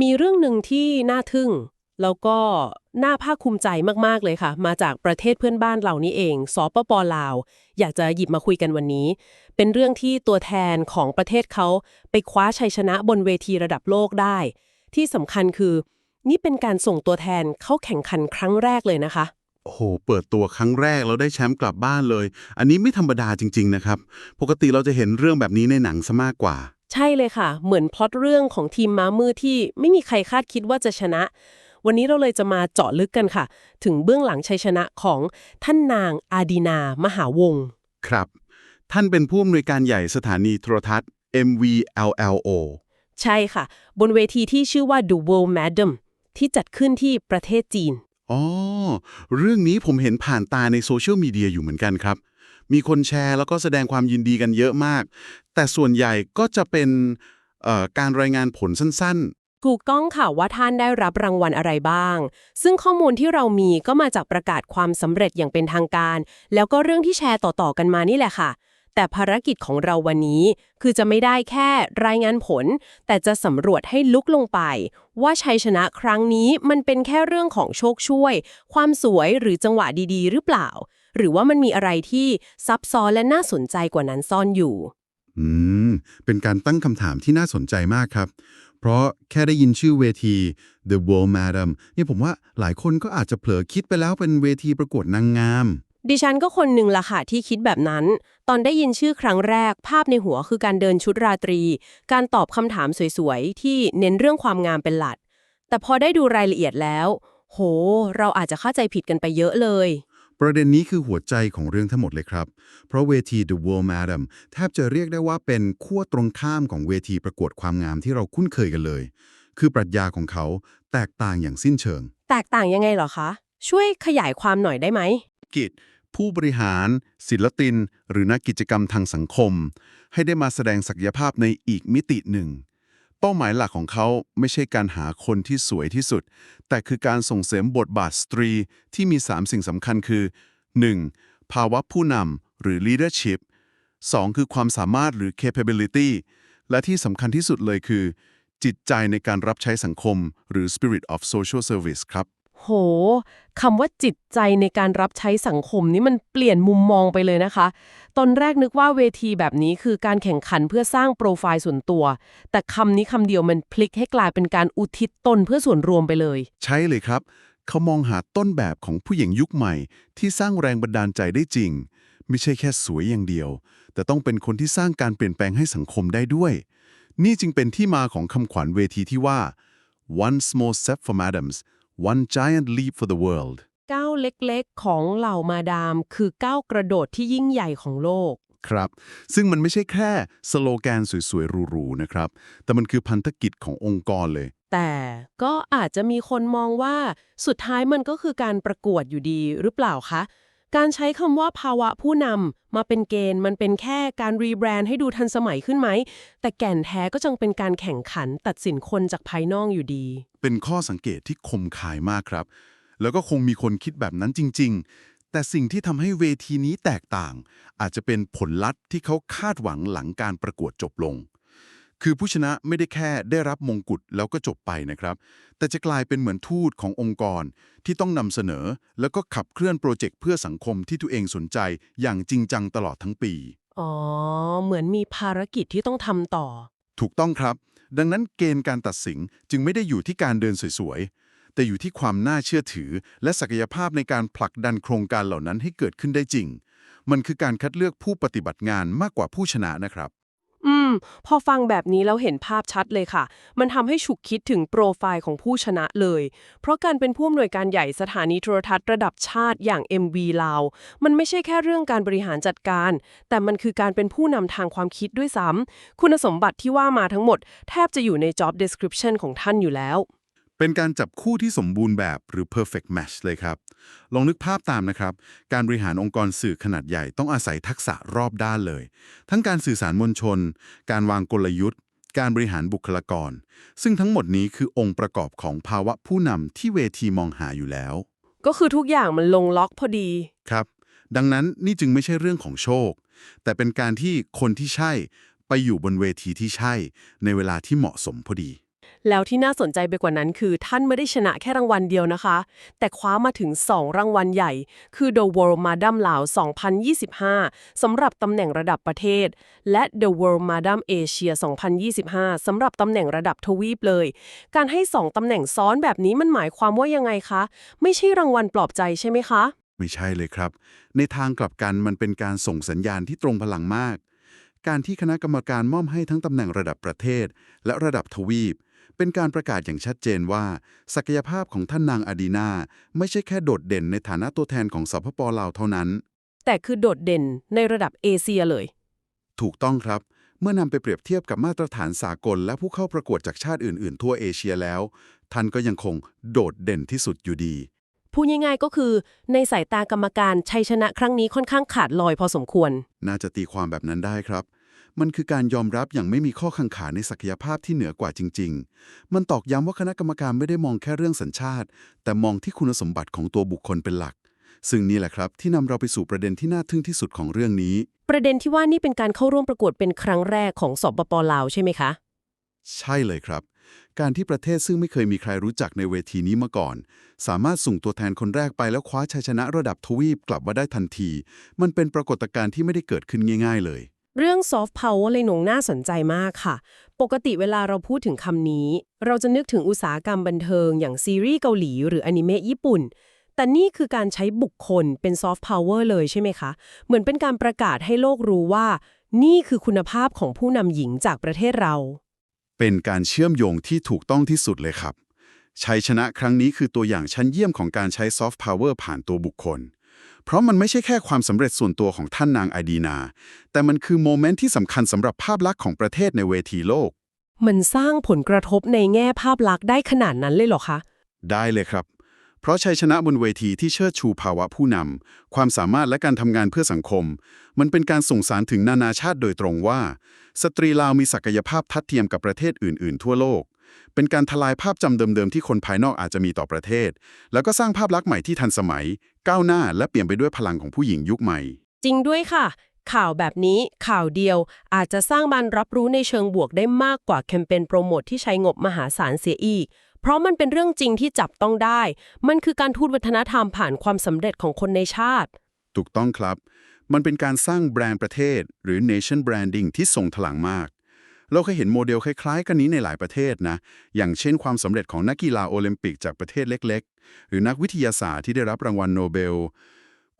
มีเรื่องหนึ่งที่น่าทึ่ง แล้วก็น่าภาคภูมิใจมากๆเลยค่ะ มาจากประเทศเพื่อนบ้านเรานี่เองสปปลาว อยากจะหยิบมาคุยกันวันนี้ เป็นเรื่องที่ตัวแทนของประเทศเขาไปคว้าชัยชนะบนเวทีระดับโลกได้ ที่สำคัญคือ นี่เป็นการส่งตัวแทนเข้าแข่งขันครั้งแรกเลยนะคะโอ้โห เปิดตัวครั้งแรกแล้วได้แชมป์กลับบ้านเลย อันนี้ไม่ธรรมดาจริง ๆ นะครับ ปกติเราจะเห็นเรื่องแบบนี้ในหนังซะมากกว่า ใช่เลยค่ะ เหมือนพล็อตเรื่องของทีมม้ามืดที่ไม่มีใครคาดคิดว่าจะชนะ วันนี้เราเลยจะมาเจาะลึกกันค่ะ ถึงเบื้องหลังชัยชนะของท่านนางอาดีนา มหาวงศ์ครับ ท่านเป็นผู้อำนวยการใหญ่สถานีโทรทัศน์ MVLLO ใช่ค่ะ บนเวทีที่ชื่อว่า The World Madam ที่จัดขึ้นที่ประเทศจีน อ๋อ เรื่องนี้ผมเห็นผ่านตาในโซเชียลมีเดียอยู่เหมือนกันครับ มีคนแชร์แล้วก็แสดงความยินดีกันเยอะมาก แต่ส่วนใหญ่ก็จะเป็นการรายงานผลสั้นๆ ถูกต้องค่ะว่าท่านได้รับรางวัลอะไรบ้าง ซึ่งข้อมูลที่เรามีก็มาจากประกาศความสำเร็จอย่างเป็นทางการ แล้วก็เรื่องที่แชร์ต่อๆกันมานี่แหละค่ะ แต่ภารกิจของเราวันนี้ คือจะไม่ได้แค่รายงานผล แต่จะสำรวจให้ลุกลงไป ว่าชัยชนะครั้งนี้มันเป็นแค่เรื่องของโชคช่วย ความสวยหรือจังหวะดีๆ หรือเปล่า หรือว่ามันมีอะไรที่ซับซ้อนและน่าสนใจกว่านั้นซ่อนอยู่ อืม เป็นการตั้งคำถามที่น่าสนใจมากครับ เพราะแค่ได้ยินชื่อเวที The World Madam นี่ผมว่าหลายคนก็อาจจะเผลอคิดไปแล้วเป็นเวทีประกวดนางงาม ดิฉันก็คนหนึ่งละค่ะที่คิดแบบนั้น ตอนได้ยินชื่อครั้งแรก ภาพในหัวคือการเดินชุดราตรี การตอบคำถามสวยๆ ที่เน้นเรื่องความงามเป็นหลัก แต่พอได้ดูรายละเอียดแล้ว โห เราอาจจะเข้าใจผิดกันไปเยอะเลย ประเด็นนี้คือหัวใจของเรื่องทั้งหมดเลยครับ เพราะเวที The World Madam แทบจะเรียกได้ว่าเป็นขั้วตรงข้ามของเวทีประกวดความงามที่เราคุ้นเคยกันเลย คือปรัชญาของเขาแตกต่างอย่างสิ้นเชิง แตกต่างยังไงเหรอคะ ช่วยขยายความหน่อยได้ไหมๆกิจ ผู้บริหาร ศิลปิน หรือนักกิจกรรมทางสังคม ให้ได้มาแสดงศักยภาพในอีกมิติหนึ่ง เป้าหมายหลักของเขาไม่ใช่การหาคนที่สวยที่สุด แต่คือการส่งเสริมบทบาทสตรีที่มี 3 สิ่งสำคัญคือ 1. ภาวะผู้นำหรือ leadership 2. คือความสามารถหรือ capability และที่สำคัญที่สุดเลยคือ จิตใจในการรับใช้สังคม หรือ spirit of social service ครับ โหคำว่าจิตใจในการรับใช้สังคมนี่มันเปลี่ยนมุมมองไปเลยนะคะ ตอนแรกนึกว่าเวทีแบบนี้คือการแข่งขันเพื่อสร้างโปรไฟล์ส่วนตัว แต่คำนี้คำเดียวมันพลิกให้กลายเป็นการอุทิศตนเพื่อส่วนรวมไปเลย ใช่เลยครับ เขามองหาต้นแบบของผู้หญิงยุคใหม่ ที่สร้างแรงบันดาลใจได้จริง ไม่ใช่แค่สวยอย่างเดียว แต่ต้องเป็นคนที่สร้างการเปลี่ยนแปลงให้สังคมได้ด้วย นี่จึงเป็นที่มาของคำขวัญเวทีที่ว่า one small step for madams one giant leap for the world ก้าวเล็กๆ ของเหล่ามาดาม คือก้าวกระโดดที่ยิ่งใหญ่ของโลก ครับ ซึ่งมันไม่ใช่แค่สโลแกนสวยๆหรูๆนะครับ แต่มันคือพันธกิจขององค์กรเลย แต่ก็อาจจะมีคนมองว่าสุดท้ายมันก็คือการประกวดอยู่ดีหรือเปล่าคะ การใช้คำว่าภาวะผู้นำมาเป็นเกณฑ์มันเป็นแค่การรีแบรนด์ให้ดูทันสมัยขึ้นไหม แต่แก่นแท้ก็จังเป็นการแข่งขันตัดสินคนจากภายนอกอยู่ดี เป็นข้อสังเกตที่คมคายมากครับ แล้วก็คงมีคนคิดแบบนั้นจริง ๆ แต่สิ่งที่ทำให้เวทีนี้แตกต่าง อาจจะเป็นผลลัพธ์ที่เขาคาดหวังหลังการประกวดจบลง คือผู้ชนะไม่ได้แค่ได้รับมงกุฎแล้วก็จบไปนะครับ แต่จะกลายเป็นเหมือนทูตขององค์กรที่ต้องนำเสนอ แล้วก็ขับเคลื่อนโปรเจกต์เพื่อสังคมที่ตัวเองสนใจอย่างจริงจังตลอดทั้งปี อ๋อ เหมือนมีภารกิจที่ต้องทำต่อ ถูกต้องครับ ดังนั้นเกณฑ์การตัดสินจึงไม่ได้อยู่ที่การเดินสวยๆ แต่อยู่ที่ความน่าเชื่อถือ และศักยภาพในการผลักดันโครงการเหล่านั้นให้เกิดขึ้นได้จริง มันคือการคัดเลือกผู้ปฏิบัติงานมากกว่าผู้ชนะนะครับอื ม พอฟังแบบนี้แล้วเห็นภาพชัดเลยค่ะ มันทำให้ฉุกคิดถึงโปรไฟล์ของผู้ชนะเลย เพราะการเป็นผู้อำนวยการใหญ่สถานีโทรทัศน์ระดับชาติอย่าง MV ลาว มันไม่ใช่แค่เรื่องการบริหารจัดการ แต่มันคือการเป็นผู้นำทางความคิดด้วยซ้ำคุณสมบัติที่ว่ามาทั้งหมด แทบจะอยู่ใน job description ของท่านอยู่แล้ว เป็นการจับคู่ที่สมบูรณ์แบบหรือ perfect match เลยครับ ลองนึกภาพตามนะครับ การบริหารองค์กรสื่อขนาดใหญ่ต้องอาศัยทักษะรอบด้านเลย ทั้งการสื่อสารมวลชน การวางกลยุทธ์ การบริหารบุคลากร ซึ่งทั้งหมดนี้คือองค์ประกอบของภาวะผู้นำที่เวทีมองหาอยู่แล้ว ก็คือทุกอย่างมันลงล็อกพอดี ครับ ดังนั้นนี่จึงไม่ใช่เรื่องของโชค แต่เป็นการที่คนที่ใช่ไปอยู่บนเวทีที่ใช่ ในเวลาที่เหมาะสมพอดี แล้วที่น่าสนใจไปกว่านั้นคือท่านไม่ได้ชนะแค่รางวัลเดียวนะคะ แต่คว้ามาถึง 2 รางวัลใหญ่ คือ The World Madam ลาว2025 สำหรับตำแหน่งระดับประเทศ และ The World Madam Asia 2025 สำหรับตำแหน่งระดับทวีปเลย การให้ 2ตำแหน่งซ้อนแบบนี้มันหมายความว่ายังไงคะ ไม่ใช่รางวัลปลอบใจใช่ไหมคะ ไม่ใช่เลยครับ ในทางกลับกันมันเป็นการส่งสัญญาณที่ตรงพลังมาก การที่คณะกรรมการมอบให้ทั้งตำแหน่งระดับประเทศ และระดับทวีป เป็นการประกาศอย่างชัดเจนว่า ศักยภาพของท่านนางอาดีนาไม่ใช่แค่โดดเด่นในฐานะตัวแทนของสปปลาวเท่านั้น แต่คือโดดเด่นในระดับเอเชียเลย ถูกต้องครับเมื่อนำไปเปรียบเทียบกับมาตรฐานสากล และผู้เข้าประกวดจากชาติอื่น ๆ ทั่วเอเชียแล้ว ท่านก็ยังคงโดดเด่นที่สุดอยู่ดี พูดง่ายๆก็คือ ในสายตากรรมการชัยชนะครั้งนี้ค่อนข้างขาดลอยพอสมควร น่าจะตีความแบบนั้นได้ครับ มันคือการยอมรับอย่างไม่มีข้อขังขาในศักยภาพที่เหนือกว่าจริง ๆ มันตอกย้ำว่าคณะกรรมการไม่ได้มองแค่เรื่องสัญชาติ แต่มองที่คุณสมบัติของตัวบุคคลเป็นหลัก ซึ่งนี่แหละครับที่นำเราไปสู่ประเด็นที่น่าทึ่งที่สุดของเรื่องนี้ ประเด็นที่ว่านี่เป็นการเข้าร่วมประกวดเป็นครั้งแรกของสปปลาวใช่ไหมคะ ใช่เลยครับ การที่ประเทศซึ่งไม่เคยมีใครรู้จักในเวทีนี้มาก่อน สามารถส่งตัวแทนคนแรกไปแล้วคว้าชัยชนะระดับทวีปกลับมาได้ทันที มันเป็นปรากฏการณ์ที่ไม่ได้เกิดขึ้นง่าย ๆ เลย เรื่องซอฟต์พาวเวอร์เลยหนงน่าสนใจมากค่ะ ปกติเวลาเราพูดถึงคำนี้ เราจะนึกถึงอุตสาหกรรมบันเทิง อย่างซีรีส์เกาหลีหรืออนิเมะญี่ปุ่น แต่นี่คือการใช้บุคคลเป็นซอฟต์พาวเวอร์เลยใช่ไหมคะ เหมือนเป็นการประกาศให้โลกรู้ว่า นี่คือคุณภาพของผู้นำหญิงจากประเทศเรา เป็นการเชื่อมโยงที่ถูกต้องที่สุดเลยครับชัยชนะครั้งนี้คือตัวอย่างชั้นเยี่ยมของการใช้ซอฟต์พาวเวอร์ผ่านตัวบุคคล เพราะมันไม่ใช่แค่ความสำเร็จส่วนตัวของท่านนางไอดีนา แต่มันคือโมเมนต์ที่สำคัญสำหรับภาพลักษณ์ของประเทศในเวทีโลก มันสร้างผลกระทบในแง่ภาพลักษณ์ได้ขนาดนั้นเลยเหรอคะ ได้เลยครับ เพราะชัยชนะบนเวทีที่เชิดชูภาวะผู้นำความสามารถและการทำงานเพื่อสังคม มันเป็นการส่งสารถึงนานาชาติโดยตรงว่า สตรีลาวมีศักยภาพทัดเทียมกับประเทศอื่น ๆ ทั่วโลก เป็นการทลายภาพจำเดิมๆ ที่คนภายนอกอาจจะมีต่อประเทศ แล้วก็สร้างภาพลักษณ์ใหม่ที่ทันสมัย ก้าวหน้าและเปลี่ยนไปด้วยพลังของผู้หญิงยุคใหม่ จริงด้วยค่ะ ข่าวแบบนี้ข่าวเดียวอาจจะสร้างบันรับรู้ในเชิงบวกได้มากกว่าแคมเปญโปรโมทที่ใช้งบมหาศาลเสียอีกเพราะมันเป็นเรื่องจริงที่จับต้องได้ มันคือการทูตวัฒนธรรมผ่านความสำเร็จของคนในชาติ ถูกต้องครับ มันเป็นการสร้างแบรนด์ประเทศ หรือ nation branding ที่ส่งถลังมาก เราเคยเห็นโมเดลคล้ายๆ กันนี้ในหลายประเทศนะ อย่างเช่นความสำเร็จของนักกีฬาโอลิมปิกจากประเทศเล็ก ๆ หรือนักวิทยาศาสตร์ที่ได้รับรางวัลโนเบล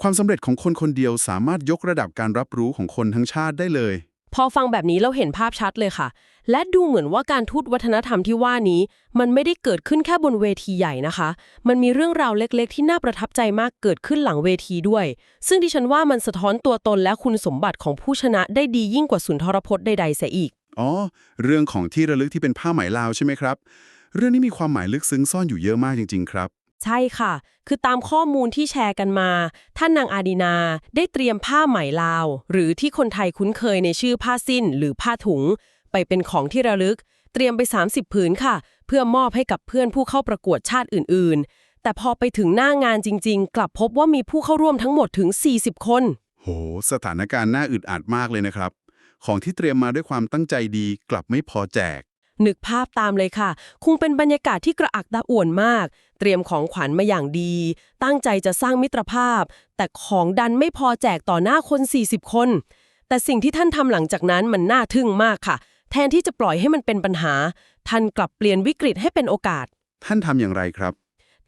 ความสำเร็จของคนคนเดียวสามารถยกระดับการรับรู้ของคนทั้งชาติได้เลย พอฟังแบบนี้เราเห็นภาพชัดเลยค่ะ และดูเหมือนว่าการทูตวัฒนธรรมที่ว่านี้ มันไม่ได้เกิดขึ้นแค่บนเวทีใหญ่นะคะ มันมีเรื่องราวเล็กๆ ที่น่าประทับใจมากเกิดขึ้นหลังเวทีด้วย ซึ่งดิฉันว่ามันสะท้อนตัวตนและคุณสมบัติของผู้ชนะได้ดียิ่งกว่าสุนทรพจน์ใดๆเสียอีก อ๋อ เรื่องของที่ระลึกที่เป็นผ้าไหมลาวใช่ไหมครับ เรื่องนี้มีความหมายลึกซึ้งซ่อนอยู่เยอะมากจริง ๆ ครับ ใช่ค่ะ คือตามข้อมูลที่แชร์กันมา ท่านนางอาดีนา ได้เตรียมผ้าไหมลาว หรือที่คนไทยคุ้นเคยในชื่อผ้าสิ้น หรือผ้าถุง ไปเป็นของที่ระลึก เตรียมไป 30 ผืนค่ะ เพื่อมอบให้กับเพื่อนผู้เข้าประกวดชาติอื่น ๆ แต่พอไปถึงหน้างานจริง ๆ กลับพบว่ามีผู้เข้าร่วมทั้งหมดถึง 40 คน โห สถานการณ์น่าอึดอัดมากเลยนะครับ ของที่เตรียมมาด้วยความตั้งใจดีกลับไม่พอแจก นึกภาพตามเลยค่ะ คงเป็นบรรยากาศที่กระอักตะอ่วนมาก เตรียมของขวัญมาอย่างดี ตั้งใจจะสร้างมิตรภาพ แต่ของดันไม่พอแจกต่อหน้าคน 40 คน แต่สิ่งที่ท่านทำหลังจากนั้นมันน่าทึ่งมากค่ะ แทนที่จะปล่อยให้มันเป็นปัญหา ท่านกลับเปลี่ยนวิกฤตให้เป็นโอกาส ท่านทำอย่างไรครับ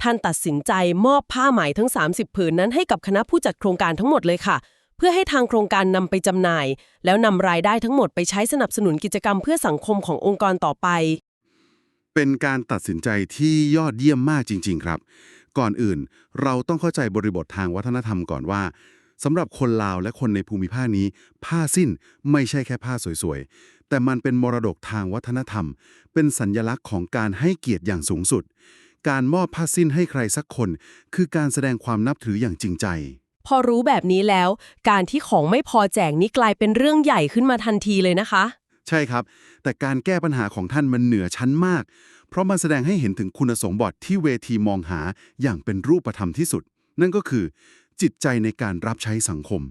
ท่านตัดสินใจมอบผ้าไหมทั้ง 30 ผืนนั้นให้กับคณะผู้จัดโครงการทั้งหมดเลยค่ะเพื่อให้ทางโครงการนำไปจำหน่าย แล้วนำรายได้ทั้งหมดไปใช้สนับสนุนกิจกรรมเพื่อสังคมขององค์กรต่อไป เป็นการตัดสินใจที่ยอดเยี่ยมมากจริง ๆ ครับ ก่อนอื่นเราต้องเข้าใจบริบททางวัฒนธรรมก่อนว่าสำหรับคนลาวและคนในภูมิภาคนี้ ผ้าสิ้นไม่ใช่แค่ผ้าสวยๆ แต่มันเป็นมรดกทางวัฒนธรรม เป็นสัญญลักษณ์ของการให้เกียรติอย่างสูงสุด การมอบผ้าสิ้นให้ใครสักคน คือการแสดงความนับถืออย่างจริงใจ พอรู้แบบนี้แล้ว การที่ของไม่พอแจกนี้กลายเป็นเรื่องใหญ่ขึ้นมาทันทีเลยนะคะ ใช่ครับ แต่การแก้ปัญหาของท่านมันเหนือชั้นมาก เพราะมันแสดงให้เห็นถึงคุณสมบัติที่เวทีมองหาอย่างเป็นรูปธรรมที่สุด นั่นก็คือ จิตใจในการรับใช้สังคม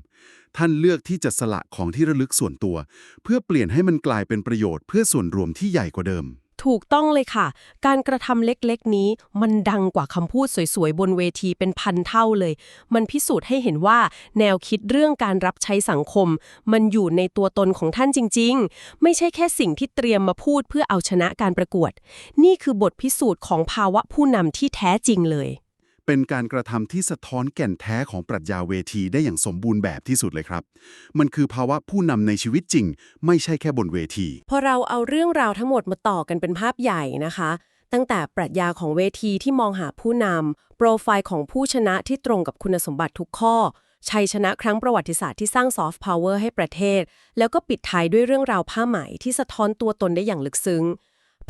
ท่านเลือกที่จะสละของที่ระลึกส่วนตัว เพื่อเปลี่ยนให้มันกลายเป็นประโยชน์เพื่อส่วนรวมที่ใหญ่กว่าเดิม ถูกต้องเลยค่ะ การกระทำเล็กๆ นี้ มันดังกว่าคำพูดสวยๆ บนเวทีเป็นพันเท่าเลย มันพิสูจน์ให้เห็นว่า แนวคิดเรื่องการรับใช้สังคม มันอยู่ในตัวตนของท่านจริง ๆ ไม่ใช่แค่สิ่งที่เตรียมมาพูดเพื่อเอาชนะการประกวด นี่คือบทพิสูจน์ของภาวะผู้นำที่แท้จริงเลย เป็นการกระทำที่สะท้อนแก่นแท้ของปรัชญาเวทีได้อย่างสมบูรณ์แบบที่สุดเลยครับ มันคือภาวะผู้นำในชีวิตจริง ไม่ใช่แค่บนเวที พอเราเอาเรื่องราวทั้งหมดมาต่อกันเป็นภาพใหญ่นะคะ ตั้งแต่ปรัชญาของเวทีที่มองหาผู้นำโปรไฟล์ของผู้ชนะที่ตรงกับคุณสมบัติทุกข้อชัยชนะครั้งประวัติศาสตร์ที่สร้างซอฟต์พาวเวอร์ให้ประเทศ แล้วก็ปิดท้ายด้วยเรื่องราวผ้าไหมที่สะท้อนตัวตนได้อย่างลึกซึ้ง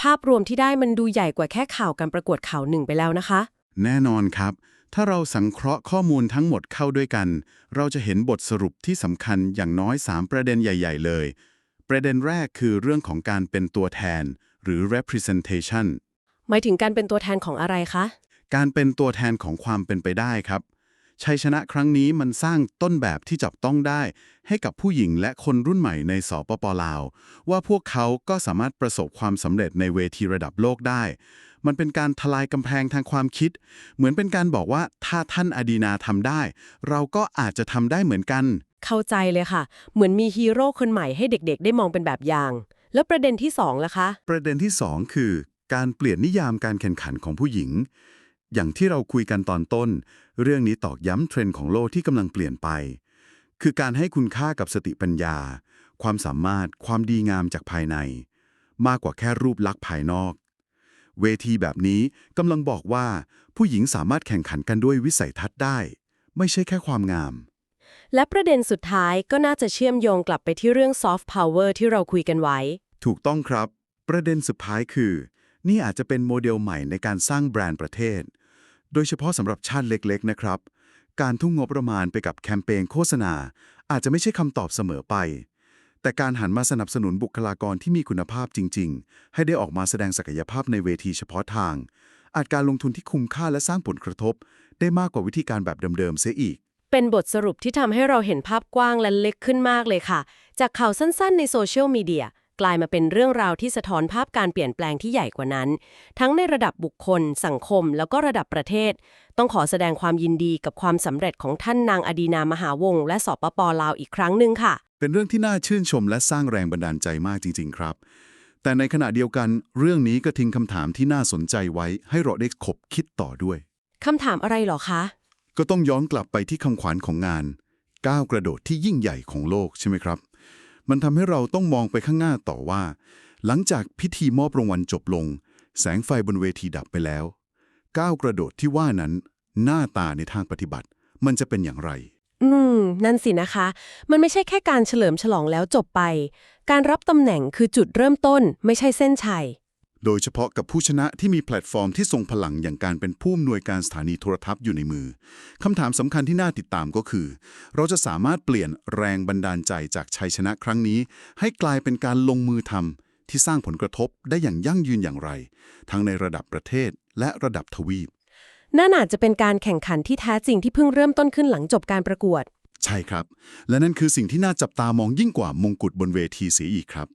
ภาพรวมที่ได้มันดูใหญ่กว่าแค่ข่าวการประกวดข่าวหนึ่งไปแล้วนะคะ แน่นอนครับ ถ้าเราสังเคราะห์ข้อมูลทั้งหมดเข้าด้วยกัน เราจะเห็นบทสรุปที่สำคัญอย่างน้อย 3 ประเด็นใหญ่ ๆ เลย ประเด็นแรกคือเรื่องของการเป็นตัวแทน หรือ representation หมายถึงการเป็นตัวแทนของอะไรคะ การเป็นตัวแทนของความเป็นไปได้ครับชัยชนะครั้งนี้มันสร้างต้นแบบที่จับต้องได้ ให้กับผู้หญิงและคนรุ่นใหม่ในสปปลาว ว่าพวกเขาก็สามารถประสบความสำเร็จในเวทีระดับโลกได้ มันเป็นการทลายกำแพงทางความคิด เหมือนเป็นการบอกว่าถ้าท่านอดีนาทำได้ เราก็อาจจะทำได้เหมือนกัน เข้าใจเลยค่ะ เหมือนมีฮีโร่คนใหม่ให้เด็กๆ ได้มองเป็นแบบอย่าง แล้วประเด็นที่สองล่ะคะ ประเด็นที่2คือ การเปลี่ยนนิยามการแข่งขันของผู้หญิง อย่างที่เราคุยกันตอนต้น เรื่องนี้ตอกย้ำเทรนด์ของโลกที่กำลังเปลี่ยนไป คือการให้คุณค่ากับสติปัญญา ความสามารถ ความดีงามจากภายใน มากกว่าแค่รูปลักษณ์ภายนอก เวทีแบบนี้กำลังบอกว่า ผู้หญิงสามารถแข่งขันกันด้วยวิสัยทัศน์ได้ ไม่ใช่แค่ความงาม และประเด็นสุดท้ายก็น่าจะเชื่อมโยงกลับไปที่เรื่องซอฟต์พาวเวอร์ที่เราคุยกันไว้ ถูกต้องครับ ประเด็นสุดท้ายคือ นี่อาจจะเป็นโมเดลใหม่ในการสร้างแบรนด์ประเทศ โดยเฉพาะสำหรับชาติเล็ก ๆ นะครับ การทุ่งงบประมาณไปกับแคมเปญโฆษณา อาจจะไม่ใช่คำตอบเสมอไป แต่การหันมาสนับสนุนบุคลากรที่มีคุณภาพจริง ๆ ให้ได้ออกมาแสดงศักยภาพในเวทีเฉพาะทาง อาจการลงทุนที่คุ้มค่าและสร้างผลกระทบ ได้มากกว่าวิธีการแบบเดิมๆเสียอีก เป็นบทสรุปที่ทำให้เราเห็นภาพกว้างและเล็กขึ้นมากเลยค่ะ จากข่าวสั้นๆ ในโซเชียลมีเดียกลายมาเป็นเรื่องราวที่สะท้อนภาพการเปลี่ยนแปลงที่ใหญ่กว่านั้น ทั้งในระดับบุคคล สังคม แล้วก็ระดับประเทศ ต้องขอแสดงความยินดีกับความสำเร็จของท่านนางอดีนามหาวงศ์และสปปลาวอีกครั้งหนึ่งค่ะ เป็นเรื่องที่น่าชื่นชมและสร้างแรงบันดาลใจมากจริง ๆ ครับ แต่ในขณะเดียวกันเรื่องนี้ก็ทิ้งคำถามที่น่าสนใจไว้ ให้เราได้คบคิดต่อด้วยคำถามอะไรเหรอคะ ก็ต้องย้อนกลับไปที่คำขวัญของงานก้าวกระโดดที่ยิ่งใหญ่ของโลกใช่ไหมครับ มันทำให้เราต้องมองไปข้างหน้าต่อว่า หลังจากพิธีมอบรางวัลจบลง แสงไฟบนเวทีดับไปแล้วก้าวกระโดดที่ว่านั้น หน้าตาในทางปฏิบัติ มันจะเป็นอย่างไร อืม นั่นสินะคะ มันไม่ใช่แค่การเฉลิมฉลองแล้วจบไป การรับตำแหน่งคือจุดเริ่มต้น ไม่ใช่เส้นชัย โดยเฉพาะกับผู้ชนะที่มีแพลตฟอร์มที่ทรงพลังอย่างการเป็นผู้อำนวยการสถานีโทรทัศน์อยู่ในมือคำถามสำคัญที่น่าติดตามก็คือ เราจะสามารถเปลี่ยนแรงบันดาลใจจากชัยชนะครั้งนี้ ให้กลายเป็นการลงมือทำที่สร้างผลกระทบได้อย่างยั่งยืนอย่างไร ทั้งในระดับประเทศและระดับทวีป นั่นอาจจะเป็นการแข่งขันที่แท้จริงที่เพิ่งเริ่มต้นขึ้นหลังจบการประกวด ใช่ครับ และนั่นคือสิ่งที่น่าจับตามองยิ่งกว่ามงกุฎบนเวทีเสียอีกครับ